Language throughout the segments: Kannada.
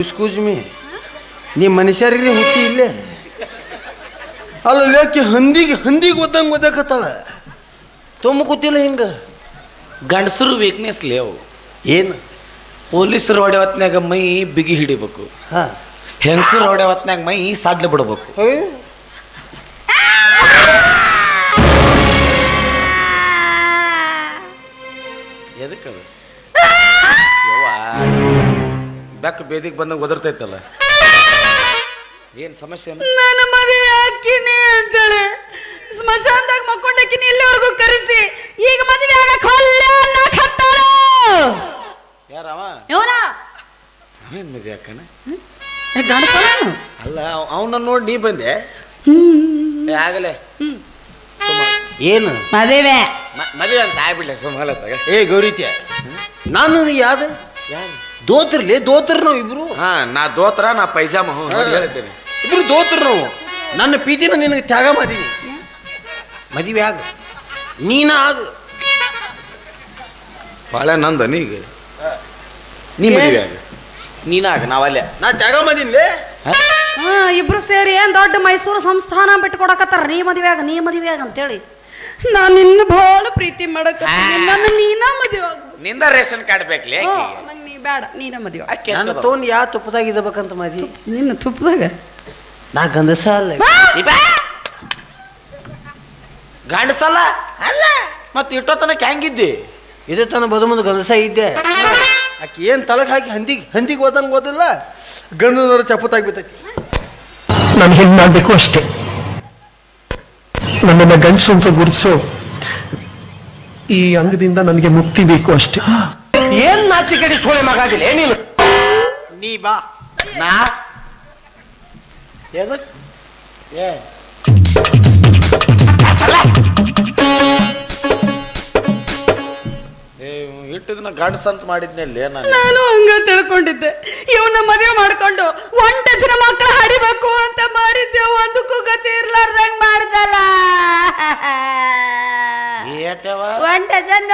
ಎಕ್ಸ್ಕ್ಯೂಸ್ ಮೀ ನೀ ಮನುಷ್ಯರಿಗೆ ಹುಟ್ಟಿ ಇಲ್ಲೇ? ಅಲ್ಲ ಯಾಕೆ ಹಂದಿಗೆ ಹಂದಿಗೆ ಒದ್ದಂಗೆ ಒದ್ದಕತ್ತಾಳ ತುಂಬ ಗೊತ್ತಿಲ್ಲ ಹಿಂಗೆ. ಗಂಡಸರು ವೀಕ್ನೆಸ್ ಲೇವು ಏನು? ಪೊಲೀಸರು ಹೊಡೆ ಹೊತ್ನ್ಯಾಗ ಮೈ ಬಿಗಿ ಹಿಡಿಬೇಕು. ಹಾಂ. ಹೆಂಗಸರು ಹೊಡೆ ಹೊತ್ನ್ಯಾಗ ಮೈ ಸಾಡ್ಲಿ ಬಿಡಬೇಕು. ಎದಕ್ಕದು ಬೆಕ್ಕ ಬೇದಿಗೆ ಬಂದಂಗೆ ಒದರ್ತೈತಲ್ಲ? ಏನು ಸಮಸ್ಯೆ? ನಾನು ಮದುವೆ ಹಾಕಿನಿ ಅಂತೇಳಿ ಸ್ಮಶಾನದಾಗ ಮಕ್ಕೊಂಡಕ್ಕಿನಿ ಇಲ್ಲಿವರೆಗೂ ಕರೆಸಿ ಈಗ ಮದುವೆ ಆಗಕ್ಕೆ ಹೊಲ್ಲ ಅನ್ನಕ್ಕೆ ಹತ್ತಾರ ಯಾರವ? ಇವನ ಅವೇನು ಮದುವೆ ಅಕ್ಕನ ಗಣಪನ ಅಲ್ಲ ಅವನ ನೋಡಿ ನೀ ಬಂದೆ. ಏ, ಆಗಲೇ. ಏನು? ಮದುವೆ. ಮ- ಮದುವೆ ಅಂತ ಆಗ್ಬಿಡ್ಲೆ ಸುಮಾಲ ಏ ಗೌರಿತ್ಯ ನಾನು ಯಾವ್ದು? ಯಾರು? ದೋತ್ರಲಿ ದೋತ್ರ ನಾವು ಇಬ್ರು. ಹಾ ನಾ ದೋತ್ರ ನಾ ಪೈಜಾಮ ಹ್ಞೂ ನೋಡಿ ಹೇಳ್ತೇನೆ ಇಬ್ರು ದೋತ್ರ ನಾವು. ನನ್ನ ಪ್ರೀತಿನ ನಿನಗೆ ತ್ಯಾಗ ಮಾಡೀನಿ ಮದುವೆ ಆಗ. ನೀನ ಆಗ. ಭಾಳ ನಂದ ನೀಗ. ನೀ ಮದುವೆ ಆಗ. ನೀನಾಗ ನಾವಲ್ಲೇ ನಾ ತ್ಯಾಗ ಮಾಡೀನಿ ಹಾ? ಇಬ್ರು ಸೇರಿ ಏನ್ ದೊಡ್ಡ ಮೈಸೂರು ಸಂಸ್ಥಾನ ಬಿಟ್ಟು ಕೊಡಕತ್ತಾರ ನೀ ಮದುವೆ ಆಗ ನೀ ಮದುವೆ ಆಗ ಅಂತೇಳಿ. ನಾನು ನಿನ್ನ ಬಹಳ ಪ್ರೀತಿ ಮಾಡಕ ನನ್ನ ನೀನ ಮದುವೆ ಆಗ. ನಿಂದ ರೇಷನ್ ಕಾರ್ಡ್ ಬೇಕಲೇ ನೀ ಬೇಡ ನೀನ ಮದುವೆ. ನಾನು ತೊಗೊಂಡು ಯಾವ ತುಪ್ಪದಾಗ ಇದಬೇಕಂತ ಮದಿ ನಿನ್ನ ತುಪ್ಪದಾಗ? ನಾ ಗಂಧಸ ಅಲ್ಲ. ಗಂಡಸಲ್ಲ ಅಲ್ಲ? ಮತ್ತೆ ಇಟ್ಟೋ ತನಕ ಹೆಂಗಿದ್ದಿ? ಇದೇ ತನ ಬದು ಮುಂದೆ ಗಂಧಸ ಇದ್ದೆ. ಆಕೆ ಏನು ತಲಕ್ ಹಾಕಿ ಹಂದಿಗೆ ಹಂದಿಗೆ ಓದಂಗೆ ಓದಿಲ್ಲ? ಗಂಧದವ್ರ ಚಪ್ಪತ್ತಾಗಿ ಬಿತ್ತೈತಿ ನಾನು ಹೆಂಗ್ ಮಾಡಬೇಕು ಅಷ್ಟೇ? ನನ್ನನ್ನು ಗಂಡಸು ಅಂತ ಗುರುತಿಸೋ ಈ ಅಂಗದಿಂದ ನನಗೆ ಮುಕ್ತಿ ಬೇಕು ಅಷ್ಟೇ. ಏನ್ ಸೋಳೆ ಮಗಾದಿಲ್ಲ ಏನಿಲ್ಲ ನೀ ಬಾ. ನಾ? ಎದಕ್ ಏ? ಏ ಇಟ್ಟಿದ್ನ ಗಂಡಸ ಅಂತ ಮಾಡಿದ್ನಲ್ಲಿ ನಾನು? ನಾನು ಹಂಗ ತಿಳ್ಕೊಂಡಿದ್ದೆ. ಇವನ್ನ ಮದುವೆ ಮಾಡ್ಕೊಂಡು ಒಂಟ ಜನ ಮಕ್ಕಳ ಹಡಿಬೇಕು ಅಂತ ಮಾಡಿದ್ದೆ. ಒಂದಕ್ಕೂ ಗತಿ ಇರ್ಲಾರ್ದಂಗ್ ಮಾಡ್ದಲ್ಲ. ಏಟವ? ಒಂದ್ ಡಜನ್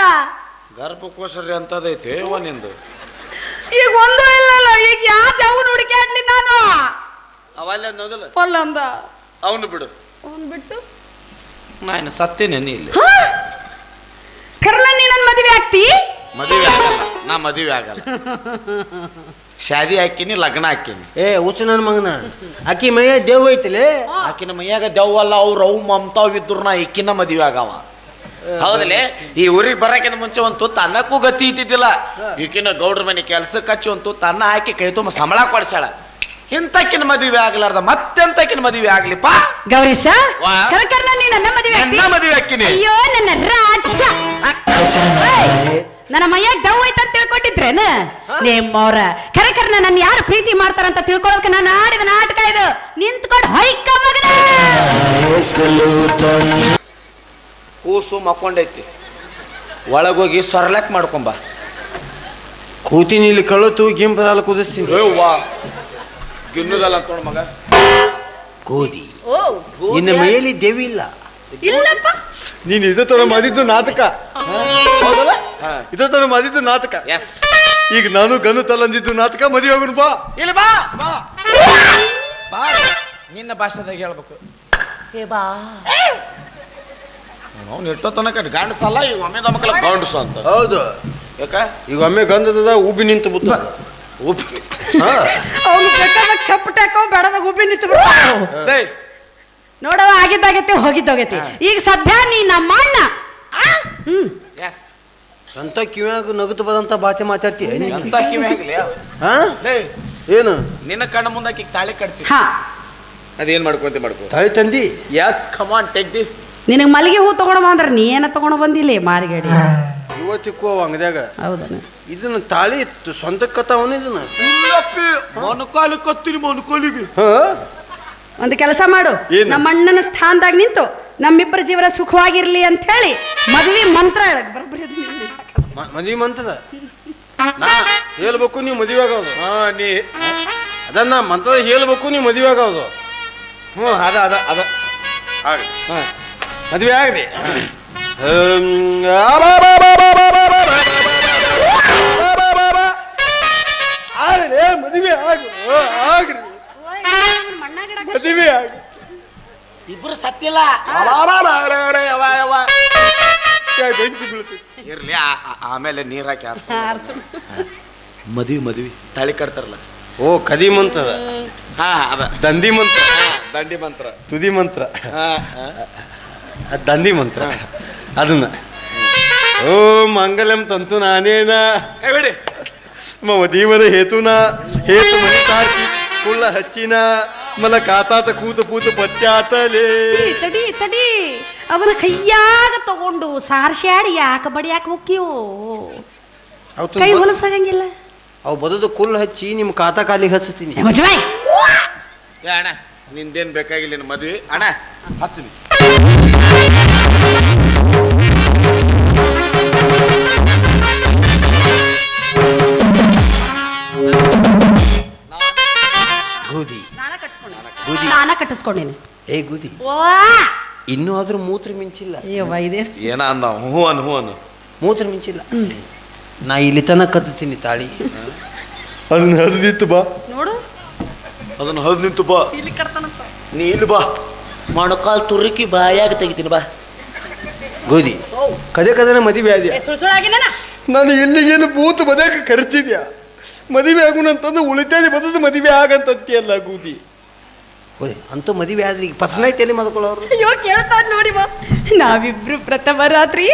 ಗರ್ಭಕೋಶರಿ ಅಂತದೈತಿ ಅವ ನಿಂದು? ಈಗ ಒಂದು ಇಲ್ಲಲ್ಲ ಈಗ ಯಾವ್ದು ಅವನು ಹುಡುಕಾಡ್ಲಿ ನಾನು? ಅವಲ್ಲ ಮೊದಲು? ಪೊಲ್ಲ ಅಂದ. ಅವನು ಬಿಡು. ಅವನು ಬಿಟ್ಟು? ನಾನು ಸತ್ತೇನೆ ನೀ ಇಲ್ಲಿ. ಕರ್ನ ನೀ ನನ್ನ ಮದುವೆ ಆಗ್ತಿ? ಮದುವೆ ಆಗಲ್ಲ. ನಾ ಮದುವೆ ಆಗಲ್ಲ. ಶಾದಿ ಹಾಕಿನಿ ಲಗ್ನ ಹಾಕಿನಿ. ಏ ಹುಚ್ಚು ನನ್ನ ಮಗನ. ಆಕಿ ಮೈಯ ದೇವ್ ಐತಿಲೇ? ಆಕಿನ ಮೈಯಾಗ ದೆವ್ವಲ್ಲ ಅವ್ರು ಅವು ಮಮತಾವ್ ಇದ್ರು ನಾ ಇಕ್ಕಿನ ಮದುವೆ ಆಗವ. ಹೌದಲೇ? ಈ ಊರಿಗೆ ಬರಕಿನ ಮುಂಚೆ ಒಂದು ತುತ್ತು ಅನ್ನಕ್ಕೂ ಗತಿ ಇದ್ದಿದ್ದಿಲ್ಲ. ಈಕಿನ ಗೌಡ್ರ ಮನೆ ಕೆಲ್ಸಕ್ಕೆ ಹಚ್ಚಿ ಒಂದು ತುತ್ತು ಅನ್ನ ಹಾಕಿ ಕೈ ತುಂಬ ಸಂಬಳ ಕೊಡ್ಸಾಳ ಇಂತಕ್ಕಿನ ಮದುವೆ ಆಗ್ಲಾರ್ದ ಮತ್ತೆಂತಕ್ಕಿನ ಮದುವೆ ಆಗ್ಲಿಪ್ಪ? ಗೌರೀಶ ವಾ. ನೀ ನನ್ನ ಮದುವೆ ಆಗ್ತಿ ನನ್ನ ಮದುವೆ ಹಾಕಿನಿ. ಅಯ್ಯೋ ನನ್ನ ರಾಜ ಏಯ್, ನನ್ನ ಮೈಯಾಗ ಡವ್ ಅಂತ ತಿಳ್ಕೊಂಡಿದ್ರೇನ? ನಿಮ್ಮವ್ರ ಖರೆ ನನ್ನ ಯಾರು ಪ್ರೀತಿ ಮಾಡ್ತಾರಂತ ತಿಳ್ಕೊಳಕ್ಕೆ ನಾನು ಆಡಿದ ನಾಟಕ ಇದು. ನಿಂತ್ಕೊಂಡು ಹೊಯ್ಕ ಮಗನ. ಕೂಸು ಮಕ್ಕೊಂಡೈತಿ. ಒಳಗೋಗಿ ಸೊರ್ಲಾಕ್ ಮಾಡ್ಕೊಂಬ. ಕೂತೀನಿ ಇಲ್ಲಿ ಕಳುತು ಗಿಂಪದಾಲ ಕುದಿಸ್ತೀನಿ. ವಾ. ಗಿನ್ನುದಲ್ಲ ಅಂತೋಣ ಮಗ. ಗೋಧಿ. ನಿನ್ನ ಮೇಲೆ ದೇವಿ ಇಲ್ಲ. ಇಲ್ಲಪ್ಪ. ನೀನು ಇದೇ ತರ ಮದಿದ್ದು ನಾಟಕ. ಇದೇ ತರ ಮಾಡಿದ್ದು ನಾಟಕ. ಎಸ್ ಈಗ ನಾನು ಗನು ತಲಂದಿದ್ದು ನಾಟಕ ಮದುವೆ ಆಗೋಣ ಬಾ. ಇಲ್ಲಿ ಬಾ. ಬಾ. ಬಾ. ನಿನ್ನ ಭಾಷೆದಾಗ ಹೇಳ್ಬೇಕು. ಏ ಬಾ. ಅವ್ನು ಎಷ್ಟೋ ತನಕ ಗಂಡಸಲ್ಲ ಈಗ ಒಮ್ಮೆ ಮಕ್ಕಳ ಗಂಡಸು ಅಂತ. ಹೌದು. ಯಾಕ? ಈಗ ಒಮ್ಮೆ ಗಂಧದ ಉಬ್ಬಿ ನಿಂತು ಬುತ್ತ ಉಬ್ಬಿ. ಹಾ. ಅವನು ಬೇಕಾದಾಗ ಚಪ್ಪಟಾಕೋ ಬೇಡದಾಗ ಉಬ್ಬಿ ನಿಂತು ಬಿಡ ನೋಡವ ಆಗಿದ್ದಾಗೈತೆ ಹೋಗಿದ್ದೋಗೈತಿ. ಈಗ ಸದ್ಯ ನೀ ನಮ್ಮ ಅಣ್ಣ. ಹ್ಮ್. ಕಿವಿಯಾಗ ಅಂತ ಕಿವ್ಯಾಗ ನಗುತ್ತು ಬದಂತ ಭಾಷೆ ಮಾತಾಡ್ತಿ? ಎಂತ ಕಿವಿ ಹಾ? ಏನು? ನಿನ್ನ ಕಣ್ಣ ಮುಂದಾಕಿ ತಾಳಿ ಕಟ್ತೀನಿ. ಹಾ. ಅದೇನ್ ಮಾಡ್ಕೊಂತ ಮಾಡ್ಕೋ? ತಾಳಿ ತಂದಿ? ಎಸ್ ಕಮಾನ್ ಟೇಕ್ ದಿಸ್ ನಿನಗೆ ಮಲ್ಲಿಗೆ ಹೂ ತಗೊಂಡು ಅಂದ್ರೆ ನೀ ಏನ ತಗೊಂಡು ಬಂದಿಲ್ಲ ಮಾರಿಗೇಡಿ ಇವತ್ತಿಕ್ಕೂ ಅಂಗದ್ಯಾಗ ಹೌದನ. ಇದನ್ನ ತಾಳಿ ಇತ್ತು ಸ್ವಂತ ಕತ್ತಾವನ ಇದನ್ನ. ಮೊನಕಾಲಿ ಕತ್ತೀನಿ ಮೊನಕಾಲಿಗೆ ಹಾ? ಒಂದು ಕೆಲಸ ಮಾಡು. ಏನು? ನಮ್ಮ ಅಣ್ಣನ ಸ್ಥಾನದಾಗ ನಿಂತು ನಮ್ಮಿಬ್ಬರ ಜೀವನ ಸುಖವಾಗಿರ್ಲಿ ಅಂತ ಹೇಳಿ ಮದ್ವಿ ಮಂತ್ರ ಹೇಳಕ್ ಬರೋಬ್ಬರಿ ಅದು ನಿನ್ನೆ. ಮ- ಮಂತದ ನಾ ಹೇಳ್ಬೇಕು ನೀವು ಮದುವೆ ಆಗೋದು. ಹಾ ನೀ ಅದನ್ನ ಮಂತದ ಹೇಳ್ಬೇಕು ನೀವು ಮದುವೆ ಆಗೋದು. ಹ್ಞೂ ಅದ ಅದ ಅದ. ಹಾಗೆ. ಹಾ. ಮದುವೆ ಆಗದೆ ಆದರೆ ಮದುವೆ ಆಗು ಆಗ್ರಿ ಮದುವೆ ಆಗು ಇಬ್ರು ಸತ್ತಿಲ್ಲ ಇರ್ಲಿ ಆಮೇಲೆ ನೀರ್ ಹಾಕಿ ಮದ್ವಿ ಮದ್ವಿ ತಳಿ ಕಟ್ತಾರಲ್ಲ ಓ ಕದಿ ಮಂತ್ರ ಹಾ ಅದ ದಂಡಿ ಮಂತ್ರ ದಂಡಿ ಮಂತ್ರ ತುದಿ ಮಂತ್ರ ಹಾ ಅದ್ ದಂದಿ ಮಂತ್ರ. ಅದನ್ನ. ಓ ಮಂಗಲಂ ತಂತು ನಾನೇನ? ಕೈ ಬಿಡಿ. ಮಮ ದೇವರ ಹೇತುನ ಹೇತು ಕುಳ್ಳ ಹಚ್ಚಿನ ಮಲ ಕಾತಾತ ಕೂತು ಕೂತು ಪತ್ಯಾತಲೇ. ತಡಿ, ತಡಿ. ಅವನ ಕೈಯಾಗ ತಗೊಂಡು ಸಾರ್ಸ್ಯಾಡಿ ಯಾಕ ಬಡಿಯಾಕ ಯಾಕೆ ಅವು ಕೈ ಹೊಲಸಾಗಂಗಿಲ್ಲ. ಅವು ಬದದು ಕುಲ್ ಹಚ್ಚಿ ನಿಮ್ಮ ಕಾತ ಕಾಲಿಗೆ. ಏ ಅಣ್ಣ ನಿಂದೇನ್ ಬೇಕಾಗಿಲ್ಲ ಮದ್ವಿ? ಅಣ್ಣ ಹಚ್ಚಿ ಕಟ್ಟಿಸ್ಕೊಂಡೇನಿ. ಗೋಧಿ ನಾನ ಕಟ್ಟಿಸ್ಕೊಂಡೇನಿ ಏ ಗೋಧಿ ವಾ ಇನ್ನೂ ಆದ್ರೂ ಮೂತ್ರ ಮಿಂಚಿಲ್ಲ ಅಯ್ಯವ್ವ ಇದೇ ಏನ ಅಂದ ಹೂ ಅನ್ ಹೂ ಅನ್ನು ಮೂತ್ರ ಮಿಂಚಿಲ್ಲ ನಾ ಇಲ್ಲಿ ತನಕ ಕತ್ತೀನಿ ತಾಳಿ ಅದನ್ನ ಹರಿದಿತ್ತು ಬಾ ನೋಡು ಅದನ್ನ ಹೌದು ನಿಂತು ಬಾ ಇಲ್ಲಿ ಕಟ್ತಾನಂತ ನೀ ಇಲ್ಲಿ ಬಾ ಮೊಣಕಾಲ್ ತುರುಕಿ ಬಾಯಾಗ ತೆಗಿತೀನಿ ಬಾ. ಗೋಧಿ. ಕದೆ ಕದನ ಮದುವೆ ಆದ್ಯ ನಾನು ಇಲ್ಲಿಗೇನು ಬೂತ್ ಬದಕ ಕರಿತಿದ್ಯಾ? ಮದುವೆ ಆಗುಣಂತಂದು ಉಳಿತಾಯ ಬದದು ಮದುವೆ ಆಗಂತಂತಿಯಲ್ಲ ಗೂದಿ ಹೋಯ್ ಅಂತೂ ಮದುವೆ ಆದ್ರೆ ಈಗ ಪಸನ ಐತೆ ಮದ್ಕೊಳ್ಳೋರು ಅಯ್ಯೋ ಕೇಳ್ತಾರ ನೋಡಿ ಬಾ. ನಾವಿಬ್ರು ಪ್ರಥಮ ರಾತ್ರಿ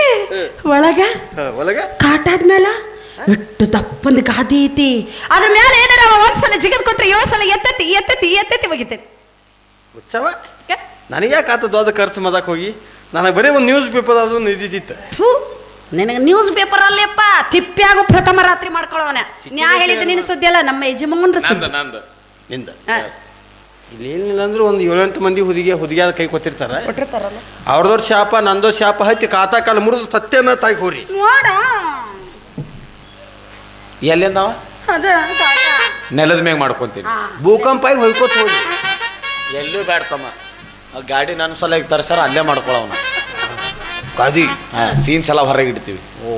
ಒಳಗ ಒಳಗ? ಕಾಟಾದ್ಮೇಲ ಇಟ್ಟು ದಪ್ಪಂದ ಗಾದಿ ಐತಿ. ಅದ್ರ ಮೇಲೆ ಏನಾರ ಒಂದ್ಸಲ ಜಿಗದ್ ಕೊಟ್ರೆ ಏಳು ಸಲ ಎತ್ತತಿ ಎತ್ತತಿ ಎತ್ತತಿ ಒಗಿತೈತಿ. ಉತ್ಸವ? ನನಗೆ ಯಾಕೆ ಆತ ದೊಡ್ಡ ಖರ್ಚು ಮಾಡೋಕೆ ಹೋಗಿ? ನನಗೆ ಬರೀ ಒಂದು ನ್ಯೂಸ್ ಪೇಪರ್ ಅದು ಥು, ನಿನಗೆ ನ್ಯೂಸ್ ಪೇಪರ್ ಅಲ್ಲಿಯಪ್ಪ ತಿಪ್ಪ್ಯಾಗು ಪ್ರಥಮ ರಾತ್ರಿ ಮಾಡ್ಕೊಳ್ಳೋನ ನ್ಯಾ ಹೇಳಿದ ನಿನ್ನ ಸುದ್ದಿ ಅಲ್ಲ ನಮ್ಮ ಯಜಮಾನ್ರ ನಂದು ಸುದ್ದಿ. ನಂದು ನಿಂದ. ಹಾ, ಇಲ್ಲಿ ಏನಿಲ್ಲ ಅಂದ್ರೆ ಒಂದು ಏಳೆಂಟು ಮಂದಿ ಹುಡುಗಿ ಹುಡುಗಿಯಾದ ಕೈ ಕೊತ್ತಿರ್ತಾರೆ ಕೊಟ್ಟಿರ್ತಾರಲ್ಲ. ಅವ್ರದವ್ರ ಶಾಪ ನಂದೋ ಶಾಪ ಹತ್ತಿ ಕಾತಾ ಕಾಲ ಮುರಿದು ಸತ್ಯನ ತಾಯಿ ಹೋರಿ. ನೋಡ. ಎಲ್ಲಿಂದ ಅವ? ಅದ ಕಾಟ. ನೆಲದ ಮ್ಯಾಗ ಮಾಡ್ಕೊಂತೀನಿ. ಭೂಕಂಪ ಆಗಿ ಹೊಯ್ಕೋತ ಹೋಗಿ. ಎಲ್ಲೂ ಬೇಡ ತಮ್ಮ ಆ ಗಾಡಿ ನನ್ನ ಸಲ ಈಗ ತರ್ಸಾರ ಅಲ್ಲೇ ಮಾಡ್ಕೊಳವನ ಕಾದಿ ಹಾ ಸೀನ್ಸ್ ಎಲ್ಲ ಹೊರಗೆ ಇಡ್ತೀವಿ. ಓ.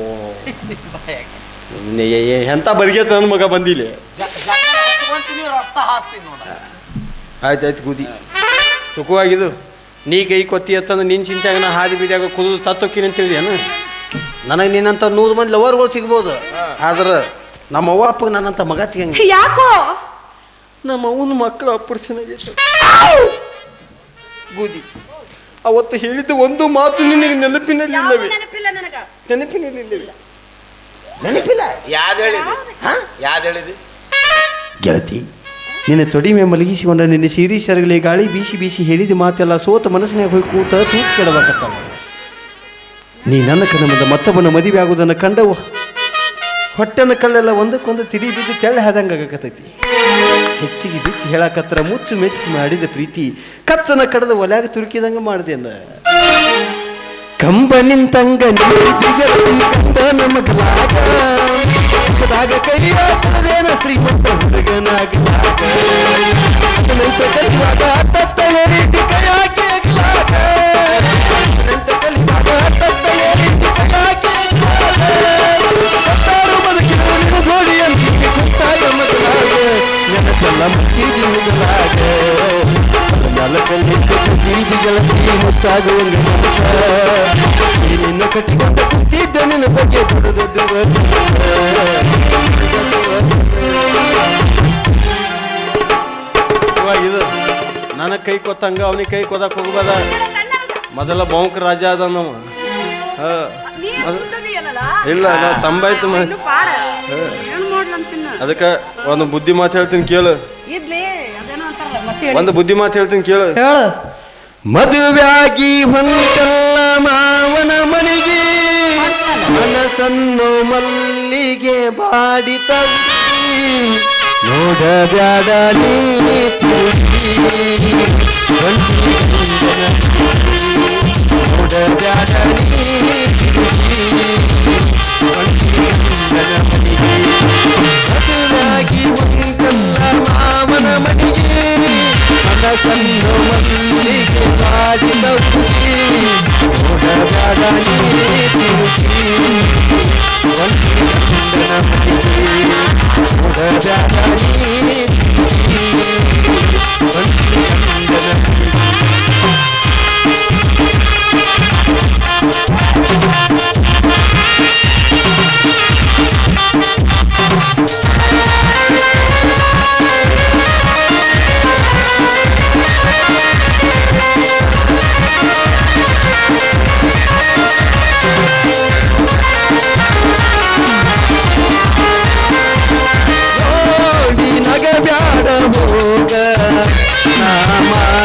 ಎಂತ ಬದಿಗೆ ನನ್ನ ಮಗ ಬಂದಿಲ್ಲ ಆಯ್ತು ಆಯ್ತು ಗುದಿ. ತುಕುವಾಗಿದು ನೀ ಕೈ ಕೊತ್ತಿ ಅಂತಂದ್ರೆ ನಿನ್ನ ಚಿಂತ್ಯಾಗ ನಾ ಹಾದಿ ಬೀದಿಯಾಗ ಕುದು ತತ್ತೊಕ್ಕಿನ ಅಂತ ಹೇಳಿದೇನು ನನಗೆ ನಿನ್ನಂತ ನೂರು ಮಂದಿ ಲವರ್ಗಳು ಸಿಗ್ಬೋದು. ಆದ್ರೆ ನಮ್ಮ ಅವ್ವ ಅಪ್ಪಗೆ ನನ್ನಂತ ಮಗ ಸಿಗಂಗಿಲ್ಲ ಯಾಕೋ? ನಮ್ಮ ಅವನ ಮಕ್ಕಳು ಅಪ್ಪರ್ಸನ್ ಗೋಧಿ. ಅವತ್ತು ಹೇಳಿದ ಒಂದು ಮಾತು ನಿನಗೆ ನೆನಪಿನಲ್ಲಿ ಇಲ್ಲವೇ? ನೆನಪಿಲ್ಲ ನನಗ? ನೆನಪಿನಲ್ಲಿ ಇಲ್ಲವೇ? ನೆನಪಿಲ್ಲ? ಯಾವ್ದು ಹೇಳಿದಿ? ಹಾ? ಯಾವ್ದು ಹೇಳಿದಿ? ಗೆಳತಿ ನಿನ್ನ ತೊಡಿಮೆ ಮಲಗಿಸಿಕೊಂಡ ನಿನ್ನ ಸೀರಿ ಸರಗಲಿ ಗಾಳಿ ಬೀಸಿ ಬೀಸಿ ಹೇಳಿದ ಮಾತೆಲ್ಲ ಸೋತ ಮನಸ್ಸಿನಾಗ ಹೋಗಿ ಕೂತ ತೂತು ಕೆಡಬೇಕತ್ತ ನೀ ನನ್ನ ಕಣ್ಣ ಮುಂದೆ ಮತ್ತೊಬ್ಬನ ಮದುವೆ ಆಗುವುದನ್ನು ಕಂಡವು ಹೊಟ್ಟೆನ ಕಳ್ಳೆಲ್ಲ ಒಂದಕ್ಕೊಂದು ತಿಳಿ ಬಿದ್ದು ತೆಳ್ಳೆ ಹಾದಂಗೆ ಆಗಕತ್ತೈತಿ. ಹೆಚ್ಚಿಗೆ ಬಿಚ್ಚಿ ಹೇಳಕತ್ರ ಮುಚ್ಚು ಮೆಚ್ಚಿ ಮಾಡಿದ ಪ್ರೀತಿ, ಕತ್ತನ ಕಡದ ಒಲ್ಯಾಗ ತುರುಕಿದಂಗ ಮಾಡ್ದೇನ. ಕಂಬ ನಿಂತಂಗ ನಮಗಲಾಗ. ಕದಾಗ ಕೈಯ ಕಡದೇನ ಶ್ರೀಮಂತ ನೆನಪೆಲ್ಲ ಮುಚ್ಚಿದಿ ಮುಗಲಾಗ ನಾಲ್ಕಲ್ಲಿ ಕಟ್ಟಿದ ಗೆಳತಿ ಮುಚ್ಚಾಗುವಂಗ ಮನಸ ಈ ನಿನ್ನ ಕಟ್ಟಿಕೊಂಡ ಕುತ್ತಿದ್ದ ನಿನ್ನ ಬಗ್ಗೆ ದೊಡ್ಡ ದೊಡ್ಡ ಇದು ನನ್ನ ಕೈ ಕೊತ್ತಂಗ ಅವನಿಗೆ ಕೈ ಕೊದಕ್ ಹೋಗ್ಬೇಡ ಮೊದಲ ಬೌಂಕ್ ರಾಜ ಅದ ನಾವು ಹಾ ಮೊದ- ಇಲ್ಲ ನಾ ತಂಬಾಯ್ತು ಮ ಅದಕ್ಕೆ ಒಂದು ಬುದ್ಧಿ ಮಾತು ಹೇಳ್ತೀನಿ ಕೇಳು. ಒಂದು ಬುದ್ಧಿ ಮಾತು ಹೇಳ್ತೀನಿ ಕೇಳು. ಹೇಳು. ಮದುವೆಯಾಗಿ ಹೊಂಟಲ್ಲ ಮಾವನ ಮನೆಗೆ. ಮನಸ್ಸನ್ನು ಮಲ್ಲಿಗೆ ಬಾಡಿ ನೋಡಬ್ಯಾಡ ನೀ ನೋಡಬ್ಯಾಡ ನೀ ಮನಸ್ಸನ್ನು ಮಲ್ಲಿಗೆ ಬಾಡಿದ ಹುಡುಗಿ ನೋಡಬೇಡ ನೀ ತಿರುಗಿ ಒಂಟಿ ಗಂಡನ ಮನೆಗೆ ನೋಡಬೇಡ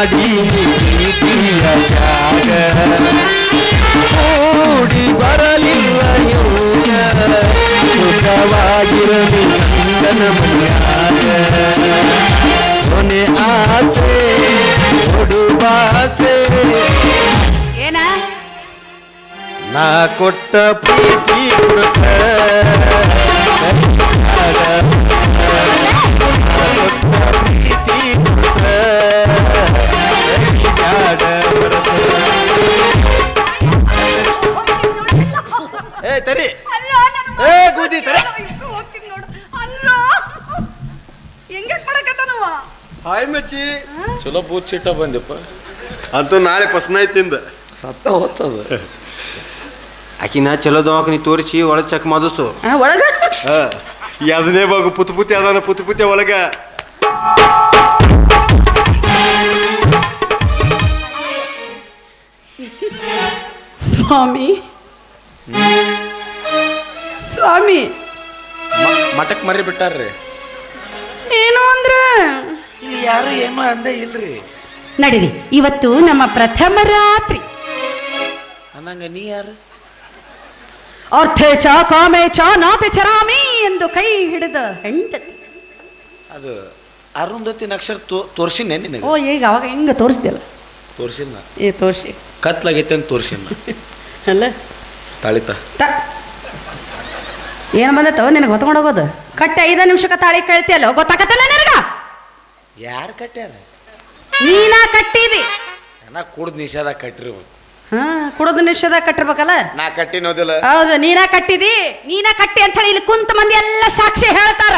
ಮಾಡಿ ಪ್ರೀತಿಯ ಜಾಗ. ಓಡಿ ಬರಲಿಲ್ಲ ಯೋಗ ಸುಖವಾಗಿರಲಿ ಗಂಡನ ಮನ್ಯಾಗ. ಕೊನೆ ಆಸೆ ಕೊಡುವಾಸೆ ಏನ? ನಾ ಕೊಟ್ಟ ಪ್ರೀತಿ ಕೊಡ್ತ ಚಲೋ ಬೂತ್ ಚೀಟ ಬಂದಿಪ್ಪ. ಅಂತೂ ನಾಳೆ ಪಸ್ನಾಯ್ತಿಂದ ಸತ್ತ ಹೋಗ್ತದ ಆಕಿನ ಚಲೋ ದವಾಖಾನಿ ತೋರಿಸಿ ಒಳಗೆ ಚೆಕ್ ಮಾಡಿಸು. ಒಳಗ? ಯಾವ್ದನೇ ಬಾಗು ಪುತ್ ಪುತ್ತಿ ಅದಾನ ಪುತ್ ಪುತ್ತಿ ಒಳಗ. ಸ್ವಾಮಿ. ಸ್ವಾಮಿ. ಮಠಕ್ ಮರಿ ಬಿಟ್ಟಾರ್ರಿ. ಏನು ಅಂದ್ರ? ಇಲ್ಲಿ ಯಾರು ಏನೋ ಅಂದೇ ಇಲ್ರಿ. ನಡೀರಿ. ಇವತ್ತು ನಮ್ಮ ಪ್ರಥಮ ರಾತ್ರಿ. ಅನ್ನಂಗ ನೀ ಯಾರು? ಅರ್ಥೇ ಚ ಕಾಮೇ ಚ ನಾತೆ ಚರಾಮಿ ಎಂದು ಕೈ ಹಿಡಿದ ಹೆಂಡತಿ. ಅದು ಅರುಂಧತಿ ನಕ್ಷತ್ರ ತೋ ತೋರ್ಸಿನ ನಿನಗೆ? ಓ ಈಗ ಅವಾಗ ಹಿಂಗ ತೋರಿಸ್ದಿಲ್ಲ ತೋರ್ಸಿನ ಏ ತೋರ್ಸಿ. ಕತ್ಲಾಗೈತೆ ಅಂತ ತೋರ್ಸಿನ ಅಲ್ಲ? ತಾಳಿತ. ತ. ಏನು ಬಂದತ್ತೋ ನಿನಗೆ ಹೊತ್ಕೊಂಡು ಹೋಗೋದು? ಕಟ್ಟೆ ಐದು ನಿಮಿಷಕ್ಕೆ ತಾಳಿ ಕೇಳ್ತಿಯಲ್ಲ? ಗೊತ್ತಾಗತ್ತಲ್ಲ ಯಾರು ಕಟ್ಟ್ಯಾರ ನೀನ ಕಟ್ಟಿದಿ? ನಾ ಕುಡ್ದು ನಿಷೇಧ ಕಟ್ಟಿರ್ಬೇಕು. ಹಾ ಕುಡದ ನಿಷೇಧ ಕಟ್ಟಿರ್ಬೇಕಲ್ಲ? ನಾ ಕಟ್ಟಿನೋದಿಲ್ಲ ಹೌದು ನೀನ ಕಟ್ಟಿದಿ? ನೀನ ಕಟ್ಟಿ ಅಂತ ಹೇಳಿ ಇಲ್ಲಿ ಕುಂತ ಮಂದಿ ಎಲ್ಲ ಸಾಕ್ಷಿ ಹೇಳ್ತಾರ.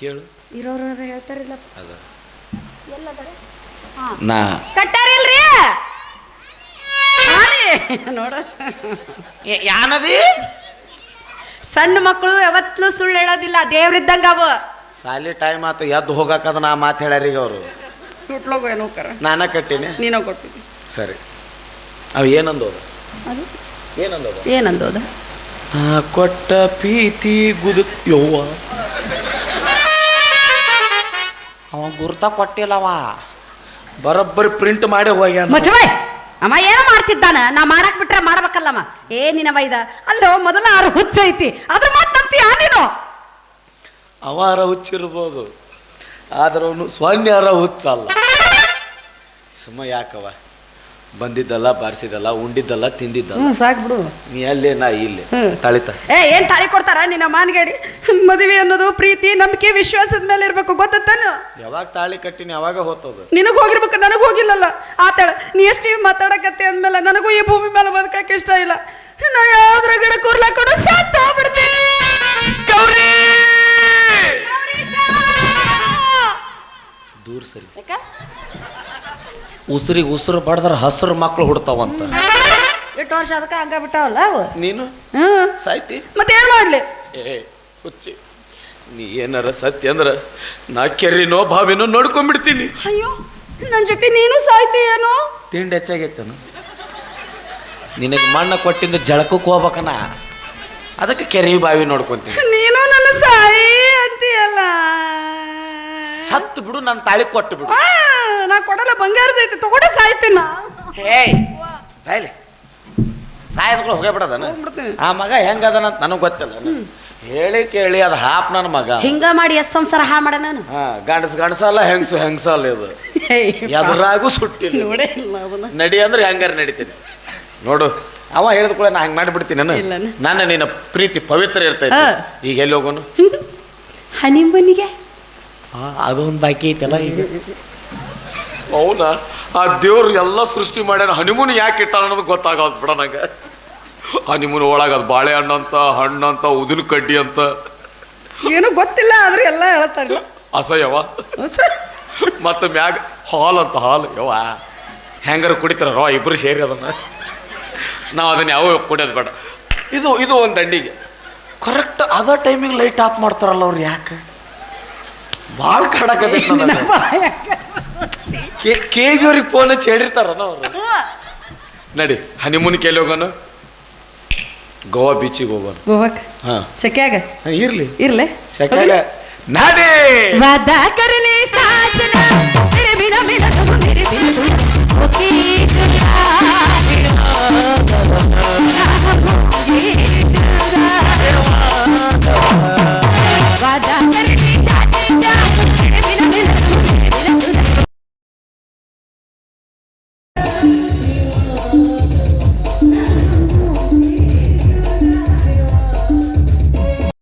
ಕೇಳು. ಇರೋರು ಹೇಳ್ತಾರಿಲ್ಲ. ಅದ. ನಾ. ಕಟ್ಟಾರಿಲ್ರಿ ನೋಡ. ಯಾನದಿ? ಸಣ್ಣ ಮಕ್ಕಳು ಯಾವತ್ತೂ ಸುಳ್ಳು ಹೇಳೋದಿಲ್ಲ. ದೇವ್ರಿದ್ದಂಗ ಅವ. ಸಾಲಿ ಟೈಮ್ ಆತು ಎದ್ದು ಹೋಗಾಕದ ನಾ ಮಾತು ಹೇಳ್ಯಾರೀಗ ಅವರು. ಸುಟ್ಲೋಗು ಏನೋ ಕರ. ನಾನ ಕಟ್ಟಿನಿ? ನೀನೋ ಕೊಟ್ಟಿದ್ದಿ ಸರಿ. ಅವು ಏನಂದೋದ? ಅದು? ಏನಂದೋದ? ಏನಂದೋದ? ಆ ಕೊಟ್ಟ ಪೀತಿ ಗುದು ಯವ್ವ. ಅವ ಗುರ್ತ ಕೊಟ್ಟಿಲ್ಲವ. ಬರೋಬ್ಬರಿ ಪ್ರಿಂಟ್ ಮಾಡಿ ಹೋಗ್ಯಾನ ಮುಚ್ಚಬಾಯ್ ಅಮ್ಮ ಏನೋ ಮಾಡ್ತಿದ್ದಾನ? ನಾ ಮಾಡಕ್ ಬಿಟ್ರೆ ಮಾಡ್ಬೇಕಲ್ಲಮ್ಮ ಏ ನಿನವ ಇದ? ಅಲ್ಲೋ ಮೊದಲ ಆರು ಹುಚ್ಚ ಐತಿ. ಅದ್ರ ಆ ನೀನು? ಅವಾರ ಹುಚ್ಚಿರ್ಬೋದು. ಆದ್ರೆ ಅವನು ಸೊನ್ಯಾರ ಹುಚ್ಚಲ್ಲ. ಸುಮ್ಮ ಯಾಕವ ಬಂದಿದ್ದಲ್ಲ ಬಾರಿಸಿದಲ್ಲ ಉಂಡಿದ್ದಲ್ಲ ತಿಂದಿದ್ದಲ್ಲ. ಸಾಕ್ಬಿಡು ಸಾಕ್ ಬಿಡು. ನೀ ಅಲ್ಲೇ ನಾ ಇಲ್ಲಿ. ತಾಳಿತ. ಏ ಏನ್ ತಾಳಿ ಕೊಡ್ತಾರ ನಿನ್ನ ಮಾನ್ಗೇಡಿ? ಮದುವೆ ಅನ್ನೋದು ಪ್ರೀತಿ ನಂಬಿಕೆ ವಿಶ್ವಾಸದ ಮೇಲೆ ಇರ್ಬೇಕು ಗೊತ್ತಾನು ಯಾವಾಗ ತಾಳಿ ಕಟ್ಟಿನಿ ಯಾವಾಗ ಹೋತದು ನಿನಗ್ ಹೋಗಿರ್ಬೇಕು ನನಗ್ ಹೋಗಿಲ್ಲಲ್ಲ. ಆತಾಳ ನೀ ಎಷ್ಟು ಮಾತಾಡಕತ್ತೆ ಅಂದ್ಮೇಲೆ ನನಗೂ ಈ ಭೂಮಿ ಮೇಲೆ ಬದುಕಕ್ಕೆ ಇಷ್ಟ ಇಲ್ಲ. ನಾ ಯಾವ್ದ್ರ ಗಿಡ ಕೂರ್ಲಾ ಕೊಡು ಸತ್ತ ಹೋಗ್ಬಿಡ್ತೀನಿ ದೂರ ಸರಿ. ಉಸಿರಿಗೆ ಉಸಿರು ಬಡದ್ರ ಹಸಿರು ಮಕ್ಳು ಹುಡ್ತಾವಂತ. ಎಷ್ಟು ವರ್ಷ ಅದಕ್ಕೆ ಹಂಗ ಬಿಟ್ಟಾವಲ್ಲ ಅವು? ನೀನು? ಹ್ಮ್ ಸಾಯ್ತಿ. ಮತ್ತೆ ಏನು ಮಾಡ್ಲಿ? ಏ ಹುಚ್ಚಿ. ನೀ ಏನಾರ ಸತ್ಯ ಅಂದ್ರ ನಾ ಕೆರಿನೋ ಬಾವಿನೋ ನೋಡ್ಕೊಂಡ್ಬಿಡ್ತೀನಿ ಅಯ್ಯೋ ನನ್ನ ಜೊತೆ ನೀನು ಏನೋ? ತಿಂಡಿ ಹೆಚ್ಚಾಗೈತನು? ನಿನಗೆ ಮಣ್ಣ ಕೊಟ್ಟಿಂದ ಜಳಕಕ್ಕೆ ಹೋಗ್ಬೇಕನ? ಅದಕ್ಕೆ ಕೆರೆ ಬಾವಿ ನೋಡ್ಕೊಂತೀನಿ. ನೀನು ನನ್ನ ಸಾಯಿ ಅಂತೀಯಲ್ಲ. ಸತ್ತು ಬಿಡು ನನ್ನ ತಾಳಿ ಕೊಟ್ಟು ಬಿಡು. ಆ, ನಾ ಕೊಡಲ್ಲ ಬಂಗಾರದೈತಿ ತಗೊಂಡೆ ಸಾಯ್ತೇನ ಹೇಯ್ ಬಾಯ್ಲಿ. ಸಾಯದ್ಗಳು ಹೋಗೇ ಬಿಡದನ ಹೋಗ್ಬಿಡ್ತೀನಿ. ಆ ಮಗ ಹೆಂಗದನಂತ ನನಗೆ ಗೊತ್ತಿಲ್ಲ ಹೇಳಿ ಕೇಳಿ ಅದು ಹಾಪ್ ನನ್ನ ಮಗ. ಹಿಂಗ ಮಾಡಿ ಎಷ್ಟ್ ಸಂಸಾರ ಹಾ ಮಾಡ ನಾನು? ಹಾ ಗಂಡಸ ಗಂಡಸಲ್ಲ ಹೆಂಗಸು ಹೆಂಗಸಲ್ಲ ಇದು. ಎದುರಾಗೂ ಸುಟ್ಟಿಲ್ಲ. ನೋಡೇ ಇಲ್ಲ ಅವನ ನಡಿ ಅಂದ್ರೆ ಹೆಂಗಾರ ನಡಿತೀನಿ. ನೋಡು ಅವ ಹೇಳಿದ ಕೂಡ ನಾ ಹಂಗೆ ಮಾಡಿಬಿಡ್ತೀನಿ ನಾನು. ಇಲ್ಲನ? ನನ್ನ ನಿನ್ನ ಪ್ರೀತಿ ಪವಿತ್ರ ಇರ್ತೈತಿ. ಹಾ. ಈಗ ಎಲ್ಲಿ ಹೋಗೋನು? ಹನಿಮನಿಗೆ. ಅದೊಂದು ಬಾಕಿ ಐತಲ್ಲ ಈಗ? ಅವನ ಆ ದೇವ್ರು ಎಲ್ಲ ಸೃಷ್ಟಿ ಮಾಡ್ಯಾನ ಹನಿಮೂನ್ ಯಾಕೆ ಇಟ್ಟ ಅನ್ನೋದು ಗೊತ್ತಾಗೋದು ಬಿಡ ನಂಗೆ. ಹನಿಮೂನ್ ಒಳಗ ಅದು ಬಾಳೆಹಣ್ಣು ಅಂತ ಹಣ್ಣು ಅಂತ ಉದಿನ ಕಡ್ಡಿ ಅಂತ. ಏನು ಗೊತ್ತಿಲ್ಲ ಆದ್ರೆ ಎಲ್ಲ ಹೇಳ್ತಾರೆ. ಅಸಹ್ಯವ? ಮತ್ತು ಮ್ಯಾಗ ಹಾಲ್ ಅಂತ ಹಾಲ್. ಯವ್ವ ಹೆಂಗಾರ ಕುಡಿತಾರ? ರೋ ಇಬ್ರು ಸೇರಿ ಅದನ್ನ. ನಾವು ಅದನ್ನ ಯಾವ ಕುಡಿಯೋದು ಬೇಡ. ಇದು ಇದು ಒಂದು ದಂಡಿಗೆ. ಕರೆಕ್ಟ್ ಅದ ಟೈಮಿಗೆ ಲೈಟ್ ಆಫ್ ಮಾಡ್ತಾರಲ್ಲ ಅವ್ರು ಯಾಕೆ? ಭಾಳ ಕಡಕ ಕೆಜಿ ಅವ್ರಿಗೆ ಫೋನ್ ಹಚ್ಚಿ ಹೇಳಿರ್ತಾರಲ್ಲ ಅವರು ನಡಿ ಹನಿಮೂನ್ ಕೇಳಿ ಹೋಗೋನು ಗೋವಾ ಬೀಚಿಗೆ ಹೋಗೋಣ ಹೋಗಕ್ ಹಾಂ ಸೆಕ್ಯಾಗ ಇರ್ಲಿ ಇರ್ಲಿ ಸೆಕ್ಯಾಗ ನಾಡಿ वादा करने साजना तेरे बिना मेरा तुम